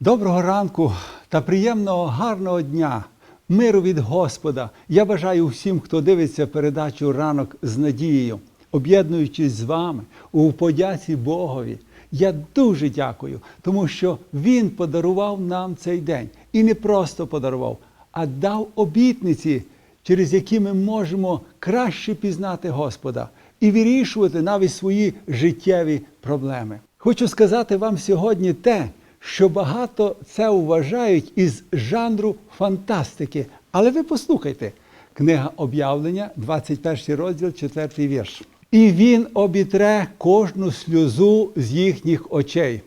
Доброго ранку та приємного гарного дня, миру від Господа. Я бажаю всім, хто дивиться передачу ранок з надією, об'єднуючись з вами у подяці Богові. Я дуже дякую, тому що Він подарував нам цей день і не просто подарував, а дав обітниці, через які ми можемо краще пізнати Господа і вирішувати навіть свої життєві проблеми. Хочу сказати вам сьогодні те, що багато це вважають із жанру фантастики. Але ви послухайте, книга об'явлення, 21 розділ, 4 вірш. І він обітре кожну сльозу з їхніх очей,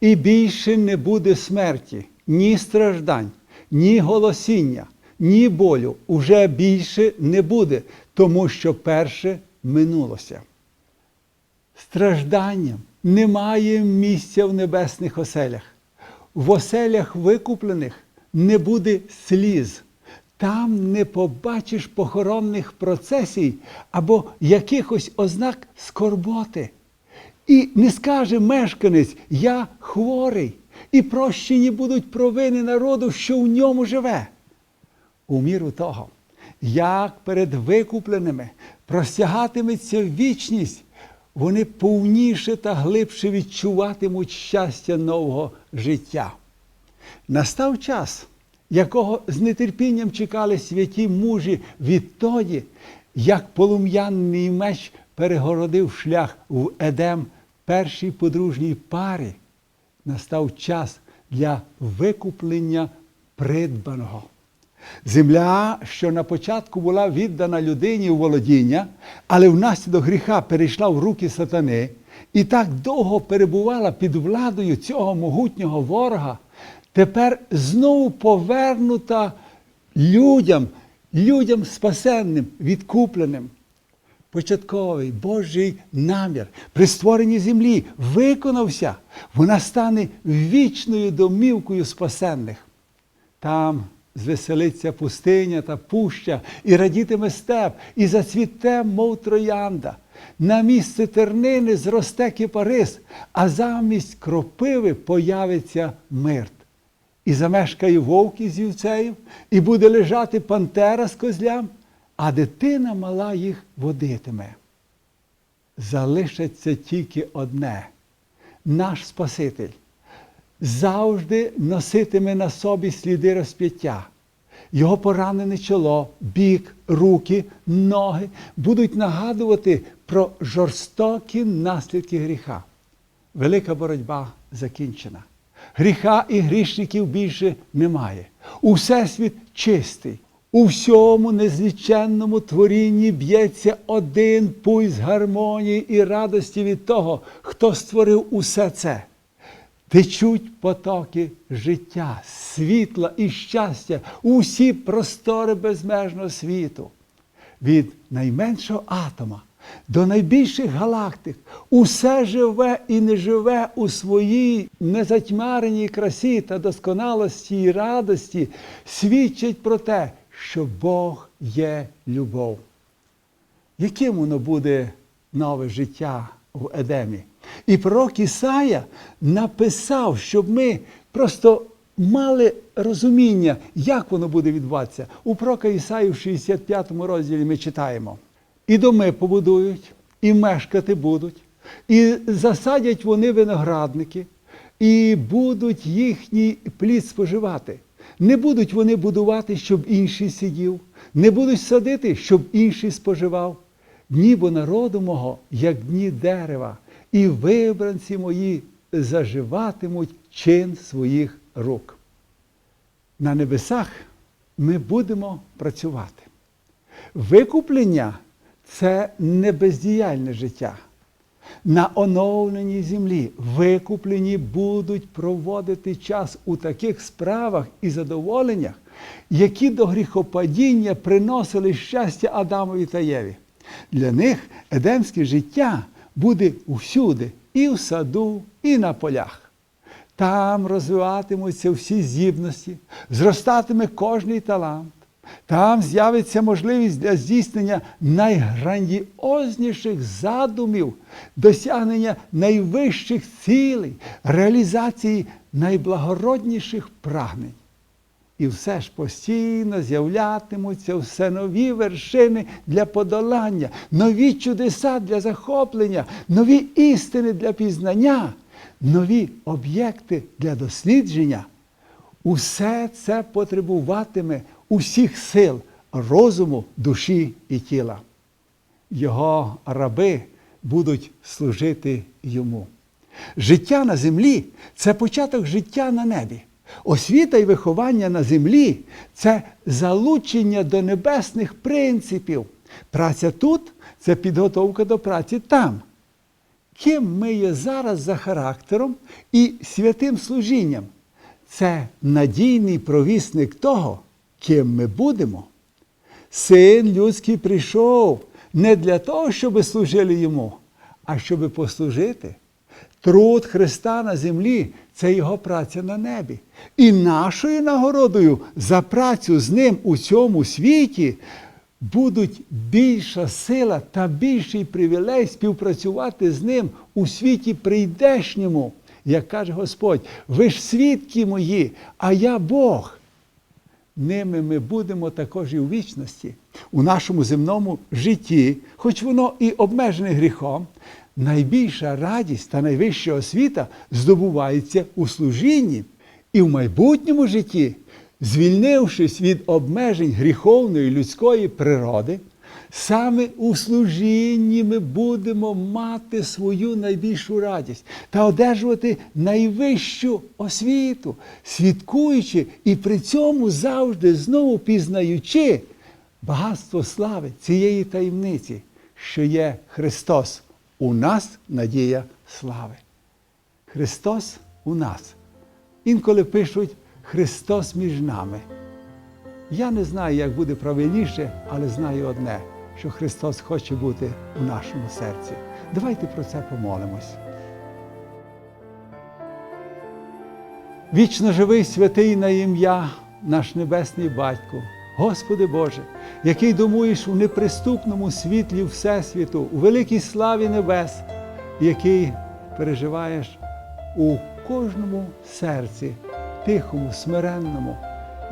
і більше не буде смерті, ні страждань, ні голосіння, ні болю уже більше не буде, тому що перше минулося. Стражданням немає місця в небесних оселях. В оселях викуплених не буде сліз. Там не побачиш похоронних процесій або якихось ознак скорботи. І не скаже мешканець, я хворий, і прощені будуть провини народу, що в ньому живе. У міру того, як перед викупленими простягатиметься вічність, вони повніше та глибше відчуватимуть щастя нового життя. Настав час, якого з нетерпінням чекали святі мужі відтоді, як полум'яний меч перегородив шлях в Едем першій подружній парі. Настав час для викуплення придбаного. Земля, що на початку була віддана людині у володіння, але внаслідок гріха перейшла в руки сатани і так довго перебувала під владою цього могутнього ворога, тепер знову повернута людям, людям спасенним, відкупленим. Початковий Божий намір при створенні землі виконався, вона стане вічною домівкою спасенних. Там звеселиться пустиня та пуща, і радітиме степ, і зацвіте, мов троянда. На місце тернини зросте кипарис, а замість кропиви появиться мирт. І замешкає вовк із вівцею, і буде лежати пантера з козлям, а дитина мала їх водитиме. Залишиться тільки одне наш Спаситель завжди носитиме на собі сліди розп'яття. Його поранене чоло, бік, руки, ноги будуть нагадувати про жорстокі наслідки гріха. Велика боротьба закінчена. Гріха і грішників більше немає. Усесвіт чистий. У всьому незліченному творінні б'ється один пульс гармонії і радості від того, хто створив усе це. Течуть потоки життя, світла і щастя у всі простори безмежного світу. Від найменшого атома до найбільших галактик усе живе і неживе у своїй незатьмареній красі та досконалості і радості свідчить про те, що Бог є любов. Яким воно буде нове життя в Едемі? І пророк Ісая написав, щоб ми просто мали розуміння, як воно буде відбуватися. У пророка Ісаї в 65 розділі ми читаємо: і доми побудують, і мешкати будуть, і засадять вони виноградники, і будуть їхній плід споживати. Не будуть вони будувати, щоб інший сидів, не будуть садити, щоб інший споживав. Дні бо народу мого, як дні дерева, і вибранці мої заживатимуть чин своїх рук. На небесах ми будемо працювати. Викуплення це не бездіяльне життя. На оновленій землі викуплені будуть проводити час у таких справах і задоволеннях, які до гріхопадіння приносили щастя Адамові та Єві. Для них едемське життя буде усюди, і в саду, і на полях. Там розвиватимуться всі здібності, зростатиме кожний талант. Там з'явиться можливість для здійснення найграндіозніших задумів, досягнення найвищих цілей, реалізації найблагородніших прагнень. І все ж постійно з'являтимуться все нові вершини для подолання, нові чудеса для захоплення, нові істини для пізнання, нові об'єкти для дослідження. Усе це потребуватиме усіх сил розуму, душі і тіла. Його раби будуть служити йому. Життя на землі це початок життя на небі. Освіта і виховання на землі це залучення до небесних принципів. Праця тут це підготовка до праці там. Ким ми є зараз за характером і святим служінням? Це надійний провісник того, ким ми будемо. Син людський прийшов не для того, щоб служили йому, а щоб послужити. Труд Христа на землі це Його праця на небі. І нашою нагородою за працю з ним у цьому світі будуть більша сила та більший привілей співпрацювати з ним у світі прийдешньому. Як каже Господь, ви ж свідки мої, а я Бог. Ними ми будемо також і у вічності, у нашому земному житті, хоч воно і обмежене гріхом, найбільша радість та найвища освіта здобувається у служінні і в майбутньому житті, звільнившись від обмежень гріховної людської природи, саме у служінні ми будемо мати свою найбільшу радість та одержувати найвищу освіту, свідкуючи і при цьому завжди знову пізнаючи багатство слави цієї таємниці, що є Христос. У нас надія слави. Христос у нас. Інколи пишуть Христос між нами. Я не знаю, як буде правильніше, але знаю одне, що Христос хоче бути у нашому серці. Давайте про це помолимось. Вічно живий святий на ім'я наш Небесний Батько, Господи Боже, який домуєш у неприступному світлі Всесвіту, у великій славі небес, який переживаєш у кожному серці, тихому, смиренному,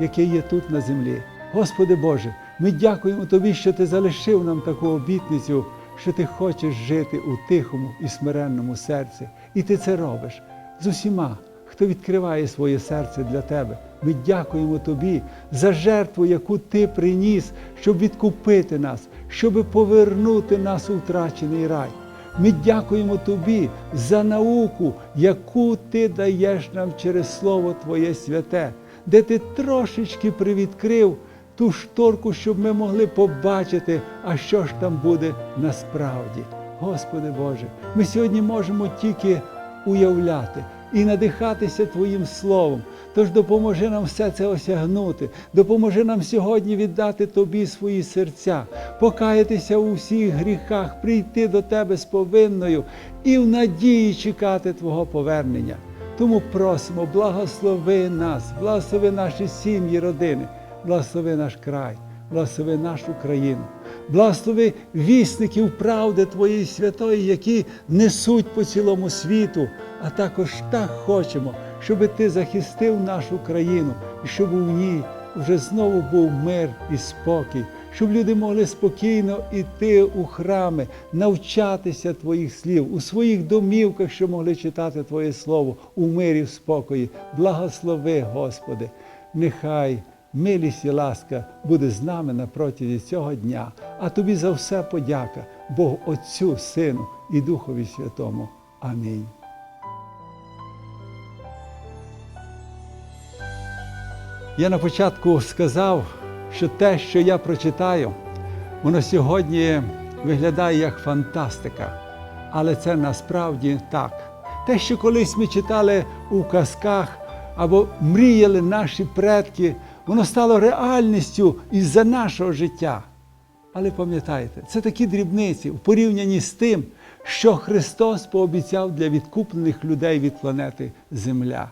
яке є тут на землі. Господи Боже, ми дякуємо Тобі, що Ти залишив нам таку обітницю, що Ти хочеш жити у тихому і смиренному серці. І Ти це робиш з усіма, хто відкриває своє серце для Тебе. Ми дякуємо Тобі за жертву, яку Ти приніс, щоб відкупити нас, щоб повернути нас у втрачений рай. Ми дякуємо Тобі за науку, яку Ти даєш нам через Слово Твоє святе, де Ти трошечки привідкрив ту шторку, щоб ми могли побачити, а що ж там буде насправді. Господи Боже, ми сьогодні можемо тільки уявляти і надихатися Твоїм Словом. Тож допоможи нам все це осягнути, допоможи нам сьогодні віддати Тобі свої серця, покаятися у всіх гріхах, прийти до Тебе з повинною і в надії чекати Твого повернення. Тому просимо, благослови нас, благослови наші сім'ї, родини, благослови наш край, благослови нашу країну. Благослови вісників правди Твоєї святої, які несуть по цілому світу, а також так хочемо, щоб Ти захистив нашу країну і щоб у ній вже знову був мир і спокій, щоб люди могли спокійно йти у храми, навчатися Твоїх слів, у своїх домівках, що могли читати Твоє Слово у мирі, в спокої. Благослови, Господи, нехай. Милість і ласка буде з нами на протязі цього дня, а тобі за все подяка, Богу Отцю, Сину і Духові Святому. Амінь. Я на початку сказав, що те, що я прочитаю, воно сьогодні виглядає як фантастика, але це насправді так. Те, що колись ми читали у казках або мріяли наші предки, воно стало реальністю із-за нашого життя. Але пам'ятайте, це такі дрібниці в порівнянні з тим, що Христос пообіцяв для відкуплених людей від планети Земля.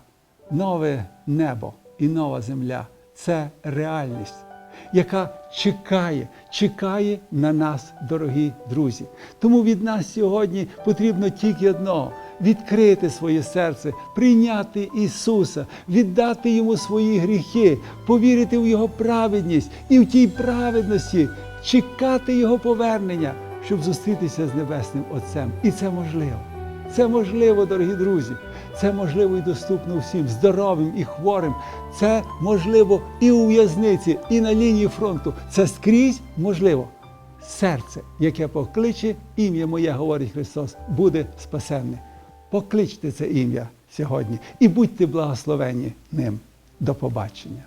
Нове небо і нова земля це реальність. Яка чекає, чекає на нас, дорогі друзі. Тому від нас сьогодні потрібно тільки одного. Відкрити своє серце, прийняти Ісуса, віддати Йому свої гріхи, повірити в Його праведність і в тій праведності чекати Його повернення, щоб зустрітися з Небесним Отцем. І це можливо. Це можливо, дорогі друзі. Це можливо і доступно всім здоровим і хворим. Це можливо і у в'язниці, і на лінії фронту. Це скрізь можливо. Серце, яке покличе ім'я моє, говорить Христос, буде спасенне. Покличте це ім'я сьогодні і будьте благословені ним. До побачення.